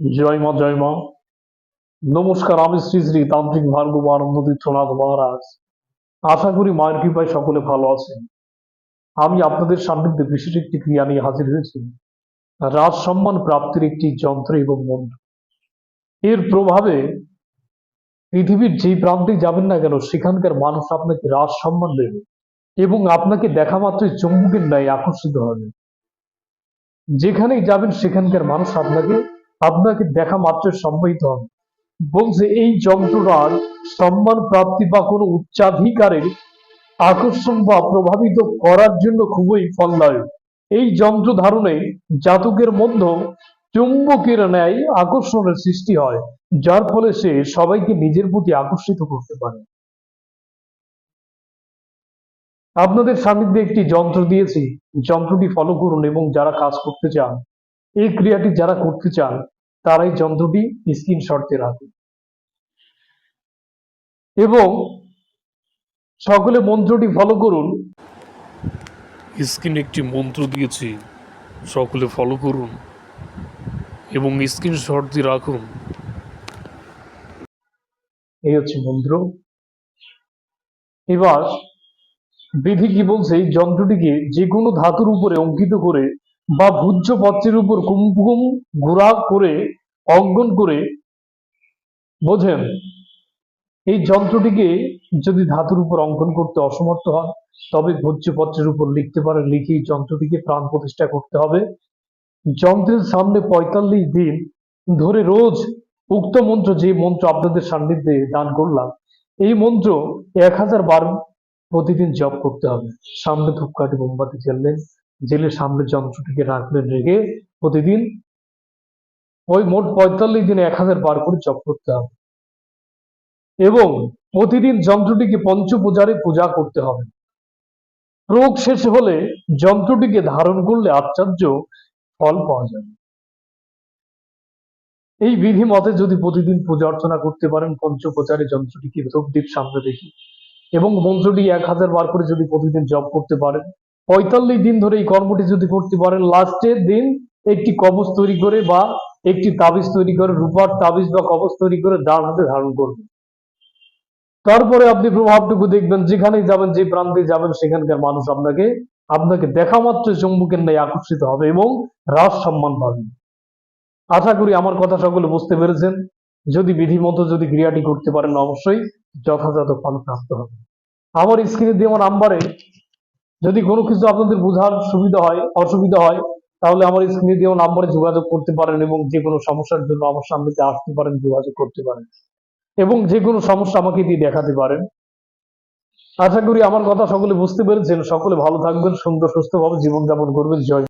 জয় মা জয় মা। নমস্কার, আমি শ্রী শ্রী তান্ত্রিক ভার্গব আনন্দতীর্থনাথ মহারাজ। আশা করি মায়ের কৃপায় সকলে ভালো আছেন। আমি আপনাদের সান্নিধ্যে বিশেষ একটি ক্রিয়া নিয়ে হাজির হয়েছি। রাজ সম্মান প্রাপ্তির একটি যন্ত্র এবং মন্ত্র। এর প্রভাবে পৃথিবীর যেই প্রান্তে যাবেন না কেন, সেখানকার মানুষ আপনাকে রাজ সম্মান দেবে এবং আপনাকে দেখা মাত্রই চুম্বকের ন্যায় আকর্ষিত হবে। যেখানেই যাবেন, সেখানকার মানুষ আপনাকে আপনাকে দেখা মাত্র সম্মোহিত হবে। বলছে, এই যন্ত্রটার সম্মান প্রাপ্তি বা কোনো উচ্চাধিকারের আকর্ষণ বা প্রভাবিত করার জন্য খুবই ফলদায়ক। এই যন্ত্র ধারণে জাতকের মধ্যে চুম্বকের ন্যায় আকর্ষণের সৃষ্টি হয়, যার ফলে সে সবাইকে নিজের প্রতি আকর্ষিত করতে পারে। আপনাদের সান্নিধ্যে একটি যন্ত্র দিয়েছি। যন্ত্রটি ফলো করুন এবং যারা কাজ করতে চান, এই ক্রিয়াটি যারা করতে চান তারা এই যন্ত্রটি স্ক্রিনশটে রাখুন এবং সকলে মন্ত্রটি ফলো করুন। স্ক্রিনে একটি মন্ত্র দিয়েছি সকলে ফলো করুন এবং স্ক্রিনশট দিয়ে রাখুন। এই হচ্ছে মন্ত্র। এবার বিধি কি বলছে? এই যন্ত্রটিকে যে কোনো ধাতুর উপরে অঙ্কিত করে বা ভূজ্য পত্রের উপর কুমকুম ঘোরা করে, অঙ্কন করে বোঝেন, এই যন্ত্রটিকে যদি ধাতুর উপর অঙ্কন করতে অসমর্থ হন, তবে ভোজ্যপত্রের উপর লিখতে পারেন, লিখে যন্ত্রটিকে প্রাণ প্রতিষ্ঠা করতে হবে। যন্ত্রের সামনে পঁয়তাল্লিশ দিন ধরে রোজ উক্ত মন্ত্র, যে মন্ত্র আপনাদের সান্নিধ্যে দান করলাম, এই মন্ত্র এক হাজার বার প্রতিদিন জপ করতে হবে। সামনে ধূপকাঠি, মোমবাতি জ্বাললেন জেলে সামনে যন্ত্রটিকে রাখলেন রেখে প্রতিদিন ওই মোট পঁয়তাল্লিশ দিনে এক হাজার বার করে জপ করতে হবে। এবং প্রতিদিন যন্ত্রটিকে পঞ্চপূজারে পূজা করতে হবে। প্রয়োগ শেষ হলে যন্ত্রটিকে ধারণ করলে আশ্চর্য ফল পাওয়া যাবে এই বিধি মতে যদি প্রতিদিন পূজা অর্চনা করতে পারেন পঞ্চপ্রচারে যন্ত্রটিকে ধূপদীপ সামনে রেখে এবং মন্ত্রটি এক হাজার বার করে যদি প্রতিদিন জপ করতে পারেন পঁয়তাল্লিশ দিন ধরে এই কর্মটি যদি করতে পারেন। লাস্টের দিন একটি কবচ তৈরি করে বা একটি তাবিজ তৈরি করে, রূপার তাবিজ বা কবচ তৈরি করে ডান হাতে ধারণ করবেন তারপরে আপনি প্রভাবটুকু দেখবেন, যেখানেই যাবেন, যে প্রান্তে যাবেন, সেখানকার মানুষ আপনাকে আপনাকে দেখা মাত্র চুম্বকের ন্যায় আকর্ষিত হবে এবং রাজ সম্মান পাবে। আশা করি আমার কথা সকলে বুঝতে পেরেছেন। যদি বিধি মতো যদি ক্রিয়াটি করতে পারেন, অবশ্যই যথাযথ ফল প্রাপ্ত হবে। আমার স্ক্রিনে দেওয়া নাম্বারে যদি কোনো কিছু আপনাদের বোঝার সুবিধা হয়, অসুবিধা হয়, তাহলে আমার স্ক্রিনে দেওয়া নাম্বারে যোগাযোগ করতে পারেন এবং যে কোনো সমস্যার জন্য আমার সামনেতে আসতে পারেন, যোগাযোগ করতে পারেন এবং যে কোনো সমস্যা আমাকে দিয়ে দেখাতে পারেন। আশা করি আমার কথা সকলে বুঝতে পেরেছেন। সকলে ভালো থাকবেন, সুন্দর সুস্থভাবে জীবনযাপন করবেন। জয়।